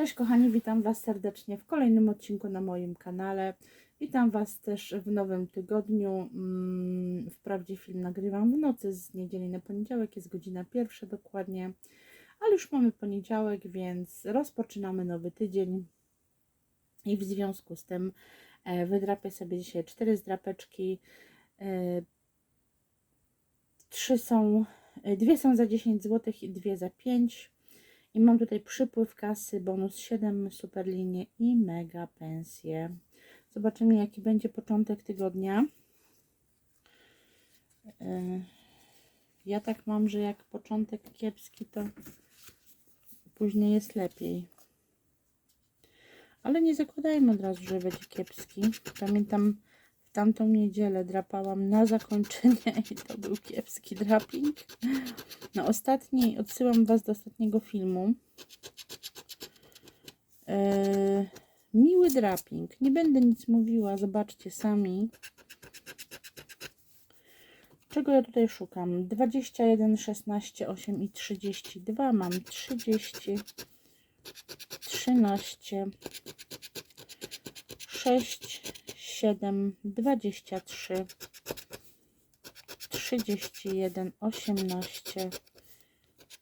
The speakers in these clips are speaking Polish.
Cześć kochani, witam Was serdecznie w kolejnym odcinku na moim kanale. Witam Was też w nowym tygodniu. Mm, Wprawdzie film nagrywam w nocy z niedzieli na poniedziałek, jest godzina pierwsza dokładnie, ale już mamy poniedziałek, więc rozpoczynamy nowy tydzień. I w związku z tym e, wydrapię sobie dzisiaj cztery zdrapeczki. E, Trzy są, e, dwie są za 10 zł i dwie za 5. I mam tutaj przypływ kasy, bonus 7, superlinie i mega pensje. Zobaczymy jaki będzie początek tygodnia. E, Ja tak mam, że jak początek kiepski, to później jest lepiej. Ale nie zakładajmy od razu, że będzie kiepski. Pamiętam tamtą niedzielę drapałam na zakończenie i to był kiepski draping. Na ostatni, odsyłam Was do ostatniego filmu. Eee, miły draping. Nie będę nic mówiła, zobaczcie sami. Czego ja tutaj szukam? 21, 16, 8 i 32. Mam 30, 13, 6, 7, 23, 31, 18,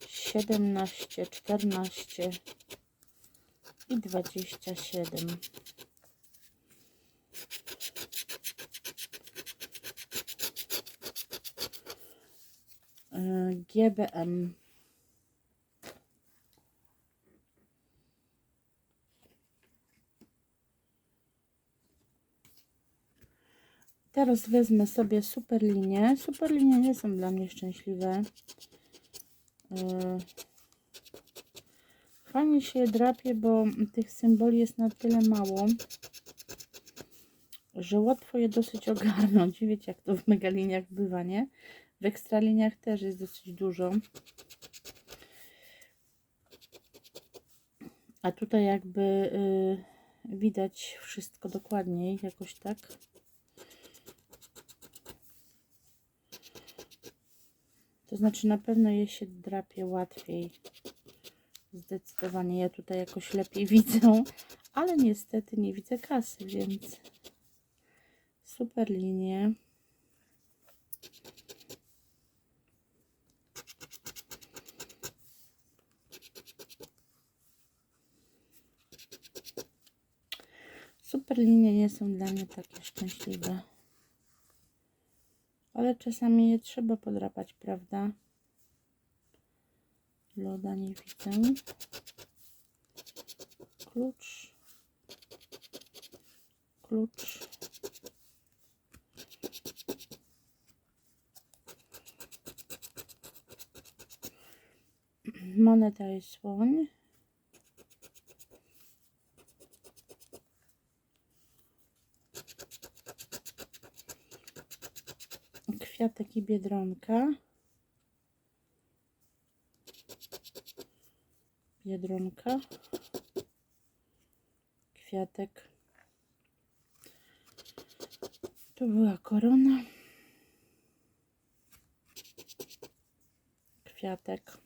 17, 14 i 27. Y, GBM. Teraz wezmę sobie superlinie. Superlinie nie są dla mnie szczęśliwe. Yy. Fajnie się drapie, bo tych symboli jest na tyle mało, że łatwo je dosyć ogarnąć. Wiecie, jak to w megaliniach bywa, nie? W ekstraliniach też jest dosyć dużo. A tutaj jakby yy, widać wszystko dokładniej, jakoś tak. To znaczy na pewno je się drapie łatwiej. Zdecydowanie ja tutaj jakoś lepiej widzę, ale niestety nie widzę kasy, więc super linie. Super linie nie są dla mnie takie szczęśliwe. Ale czasami je trzeba podrapać, prawda? Loda nie widzę. Klucz. Klucz. Moneta i słoń. Kwiatek i biedronka. Biedronka. Kwiatek. Tu była korona. Kwiatek.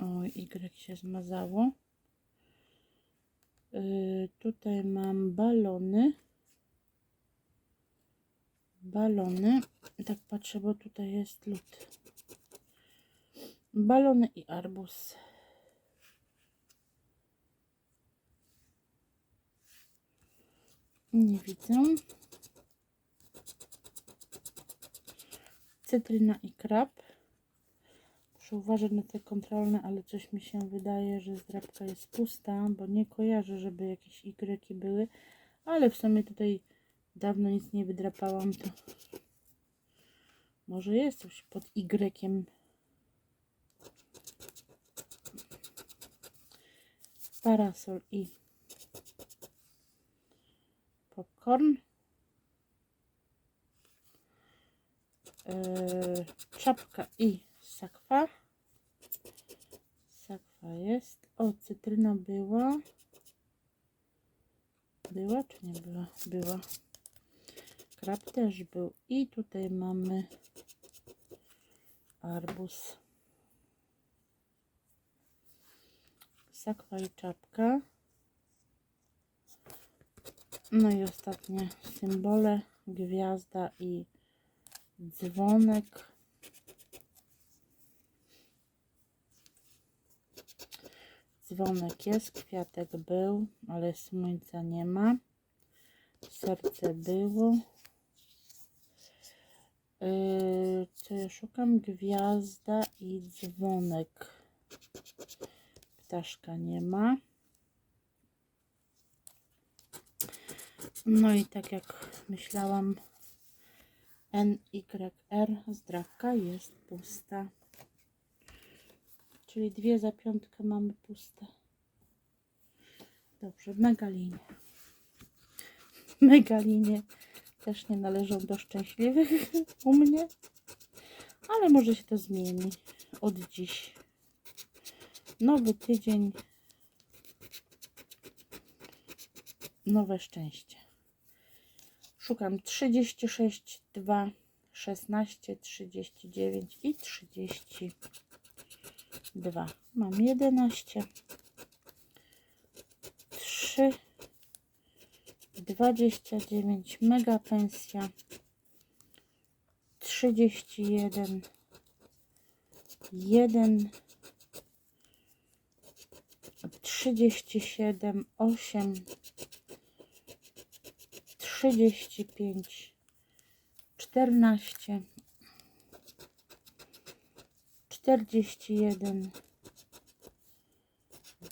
O, Y się zmazało. Yy, tutaj mam balony. Balony. Tak patrzę, bo tutaj jest lód. Balony i arbuz. Nie widzę. Cytryna i krab. Muszę uważać na te kontrolne, ale coś mi się wydaje, że zdrabka jest pusta, bo nie kojarzę, żeby jakieś Y były. Ale w sumie tutaj dawno nic nie wydrapałam, to może jest coś pod Y. Parasol i popcorn. Yy, czapka i sakwa. Sakwa jest. O, cytryna była. Była czy nie była? Była. Krab też był. I tutaj mamy arbuz. sakwa i czapka. No i ostatnie symbole, gwiazda i dzwonek. Dzwonek jest, kwiatek był, ale słońca nie ma. Serce było. Ja szukam? Gwiazda i dzwonek. Ptaszka nie ma. No i tak jak myślałam, NYR zdrawka jest pusta. Czyli dwie za piątkę mamy puste. Dobrze, megalinie. Megalinie też nie należą do szczęśliwych u mnie, ale może się to zmieni od dziś. Nowy tydzień, nowe szczęście. Szukam 36, 2, 16, 39 i 32. Mam 11, 3, 29, mega pensja, 31, 1, 37, 8, 35, 14, 41,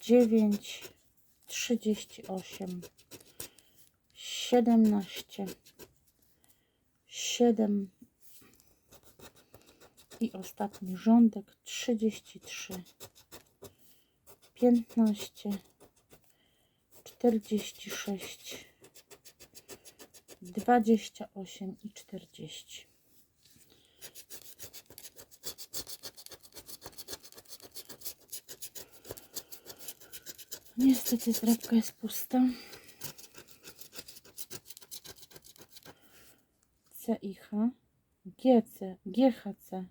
9, 38, 17, 7 i ostatni rządek 33, 15, 46, 28 i 40. Niestety zdrabka jest pusta. C i H. GC, GHC.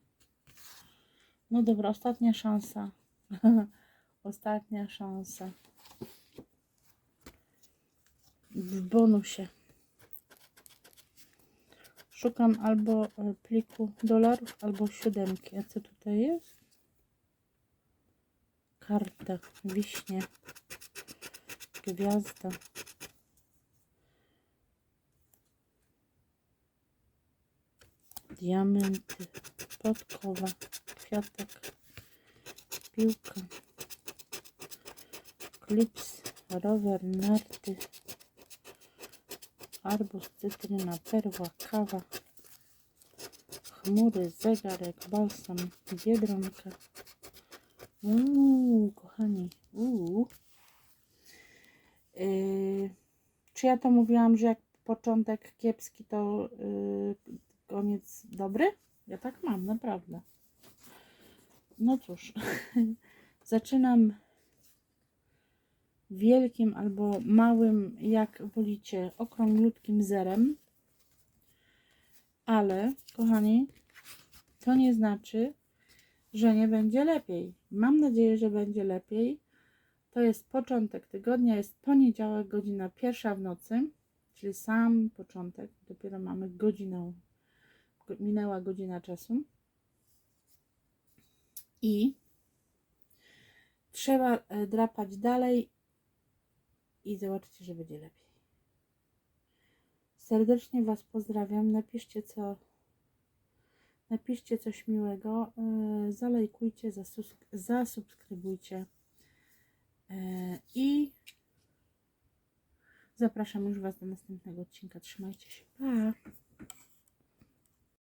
No dobra, ostatnia szansa. ostatnia szansa. W bonusie. Szukam albo e, pliku dolarów, albo siódemki. A co tutaj jest? Karta, wiśnie, gwiazda. Diamenty, podkowa, kwiatek, piłka, klips, rower, narty, arbuz, cytryna, perła, kawa, chmury, zegarek, balsam, biedronka. Uuu, kochani, uuu. Yy, czy ja to mówiłam, że jak początek kiepski, to yy, koniec dobry? Ja tak mam, naprawdę. No cóż, zaczynam wielkim albo małym, jak wolicie, okrąglutkim zerem. Ale, kochani, to nie znaczy, że nie będzie lepiej. Mam nadzieję, że będzie lepiej. To jest początek tygodnia, jest poniedziałek, godzina pierwsza w nocy, czyli sam początek. Dopiero mamy godzinę, go- minęła godzina czasu. I trzeba e, drapać dalej i zobaczycie, że będzie lepiej. Serdecznie Was pozdrawiam. Napiszcie co. Napiszcie coś miłego. Zalajkujcie, zasus- zasubskrybujcie. Yy, I zapraszam już Was do następnego odcinka. Trzymajcie się. Pa!